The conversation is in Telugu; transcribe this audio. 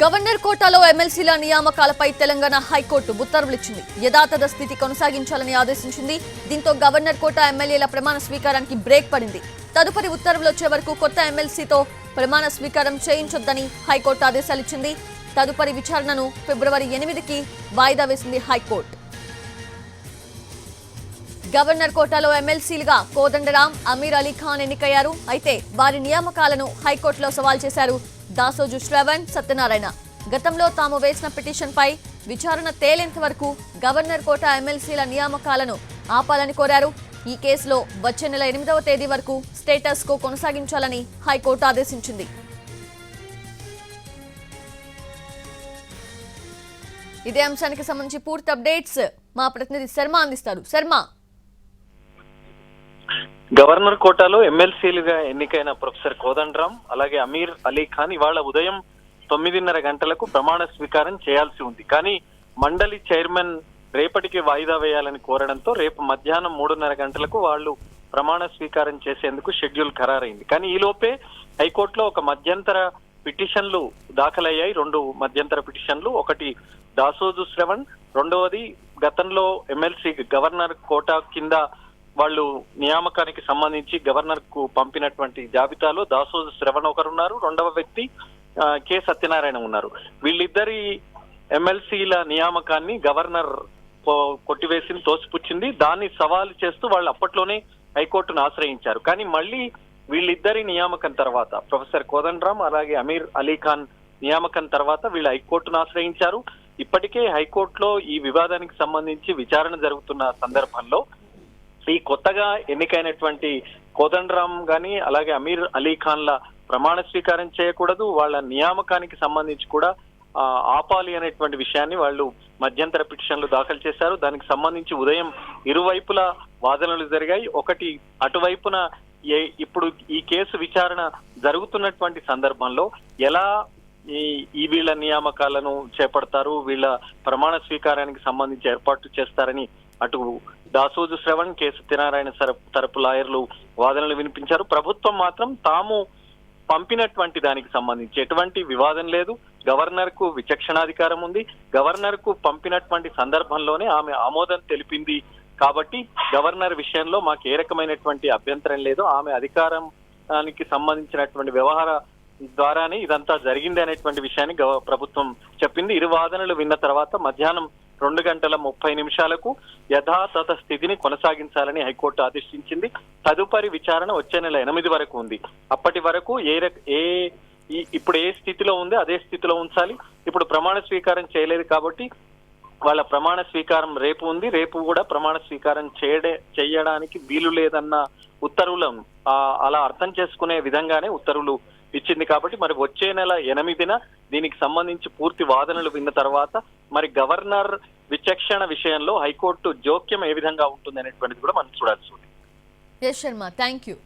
గవర్నర్ కోటాలో ఎమ్మెల్సీల నియామకాలపై తెలంగాణ హైకోర్టు ఉత్తర్వులిచ్చింది. యథాతథ స్థితి కొనసాగించాలని ఆదేశించింది. దీంతో గవర్నర్ కోటా ఎమ్మెల్యేల ప్రమాణ స్వీకారానికి బ్రేక్ పడింది. తదుపరి ఉత్తర్వులు వచ్చే వరకు కొత్త ఎమ్మెల్సీతో ప్రమాణ స్వీకారం చేయించొద్దని హైకోర్టు ఆదేశాలిచ్చింది. తదుపరి విచారణను ఫిబ్రవరి ఎనిమిదికి వాయిదా వేసింది హైకోర్టు. గవర్నర్ కోటాలో ఎమ్మెల్సీలుగా కోదండరాం అమీర్ అలీ ఖాన్ ఎన్నికయ్యారు. అయితే వారి నియామకాలను హైకోర్టులో సవాల్ చేశారు దాసోజు శ్రవణ్ సత్యనారాయణ. గతంలో తాము వేసిన పిటిషన్పై విచారణ తేలేంత వరకు గవర్నర్ కోట ఎమ్మెల్సీల నియామకాలను ఆపాలని కోరారు. ఈ కేసులో వచ్చే నెల ఎనిమిదవ తేదీ వరకు స్టేటస్ కో కొనసాగించాలని హైకోర్టు ఆదేశించింది. ఇదే అంశానికి సంబంధించి పూర్తి అప్డేట్స్ మా ప్రతినిధి శర్మ అందిస్తారు. శర్మ! గవర్నర్ కోటాలో ఎమ్మెల్సీలుగా ఎన్నికైన ప్రొఫెసర్ కోదండరాం అలాగే అమీర్ అలీ ఖాన్ ఇవాళ ఉదయం తొమ్మిదిన్నర గంటలకు ప్రమాణ స్వీకారం చేయాల్సి ఉంది. కానీ మండలి చైర్మన్ రేపటికి వాయిదా వేయాలని కోరడంతో రేపు మధ్యాహ్నం మూడున్నర గంటలకు వాళ్ళు ప్రమాణ స్వీకారం చేసేందుకు షెడ్యూల్ ఖరారైంది. కానీ ఈలోపే హైకోర్టులో ఒక మధ్యంతర పిటిషన్లు దాఖలయ్యాయి. రెండు మధ్యంతర పిటిషన్లు ఒకటి దాసోజు శ్రవణ్ రెండవది గతంలో ఎమ్మెల్సీ గవర్నర్ కోటా కింద వాళ్ళు నియామకానికి సంబంధించి గవర్నర్కు పంపినటువంటి జాబితాలో దాసోజు శ్రవణ్ ఒకరున్నారు. రెండవ వ్యక్తి కె సత్యనారాయణ ఉన్నారు. వీళ్ళిద్దరి ఎమ్మెల్సీల నియామకాన్ని గవర్నర్ కొట్టివేసింది కొట్టివేసి తోసిపుచ్చింది. దాన్ని సవాలు చేస్తూ వాళ్ళు అప్పట్లోనే హైకోర్టును ఆశ్రయించారు. కానీ మళ్ళీ వీళ్ళిద్దరి నియామకం తర్వాత ప్రొఫెసర్ కోదండరామ్ అలాగే అమీర్ అలీ ఖాన్ నియామకం తర్వాత వీళ్ళు హైకోర్టును ఆశ్రయించారు. ఇప్పటికే హైకోర్టులో ఈ వివాదానికి సంబంధించి విచారణ జరుగుతున్న సందర్భంలో ఈ కొత్తగా ఎన్నికైనటువంటి కోదండరామ్ గాని అలాగే అమీర్ అలీ ఖాన్ల ప్రమాణ స్వీకారం చేయకూడదు. వాళ్ళ నియామకానికి సంబంధించి కూడా ఆపాలి అనేటువంటి విషయాన్ని వాళ్ళు మధ్యంతర పిటిషన్లు దాఖలు చేశారు. దానికి సంబంధించి ఉదయం ఇరువైపుల వాదనలు జరిగాయి. ఒకటి అటువైపున ఏ ఇప్పుడు ఈ కేసు విచారణ జరుగుతున్నటువంటి సందర్భంలో ఎలా ఈ ఈ వీళ్ళ నియామకాలను చేపడతారు? వీళ్ళ ప్రమాణ స్వీకారానికి సంబంధించి ఏర్పాటు చేస్తారని అటు దాసోజు శ్రవణ్ కె సత్యనారాయణ తరపు లాయర్లు వాదనలు వినిపించారు. ప్రభుత్వం మాత్రం తాము పంపినటువంటి దానికి సంబంధించి ఎటువంటి వివాదం లేదు. గవర్నర్కు విచక్షణాధికారం ఉంది. గవర్నర్కు పంపినటువంటి సందర్భంలోనే ఆమె ఆమోదం తెలిపింది కాబట్టి గవర్నర్ విషయంలో మాకు ఏ రకమైనటువంటి అభ్యంతరం లేదు. ఆమె అధికారానికి సంబంధించినటువంటి వ్యవహార ద్వారానే ఇదంతా జరిగింది అనేటువంటి విషయాన్ని గవ- ప్రభుత్వం చెప్పింది. ఇరు వాదనలు విన్న తర్వాత మధ్యాహ్నం రెండు గంటల ముప్పై నిమిషాలకు యథాతథ స్థితిని కొనసాగించాలని హైకోర్టు ఆదేశించింది. తదుపరి విచారణ వచ్చే నెల ఎనిమిది వరకు ఉంది. అప్పటి వరకు ఏ ఏ ఇప్పుడు ఏ స్థితిలో ఉందో అదే స్థితిలో ఉంచాలి. ఇప్పుడు ప్రమాణ స్వీకారం చేయలేదు కాబట్టి వాళ్ళ ప్రమాణ స్వీకారం రేపు ఉంది. రేపు కూడా ప్రమాణ స్వీకారం చేయడే చేయడానికి వీలు లేదన్న ఉత్తర్వులను అలా అర్థం చేసుకునే విధంగానే ఉత్తర్వులు ఇచ్చింది కాబట్టి మరి వచ్చే నెల ఎనిమిదిన దీనికి సంబంధించి పూర్తి వాదనలు విన్న తర్వాత మరి గవర్నర్ విచక్షణ విషయంలో హైకోర్టు జోక్యం ఏ విధంగా ఉంటుంది అనేటువంటిది కూడా మనం చూడాల్సి ఉంది. Sharma thank you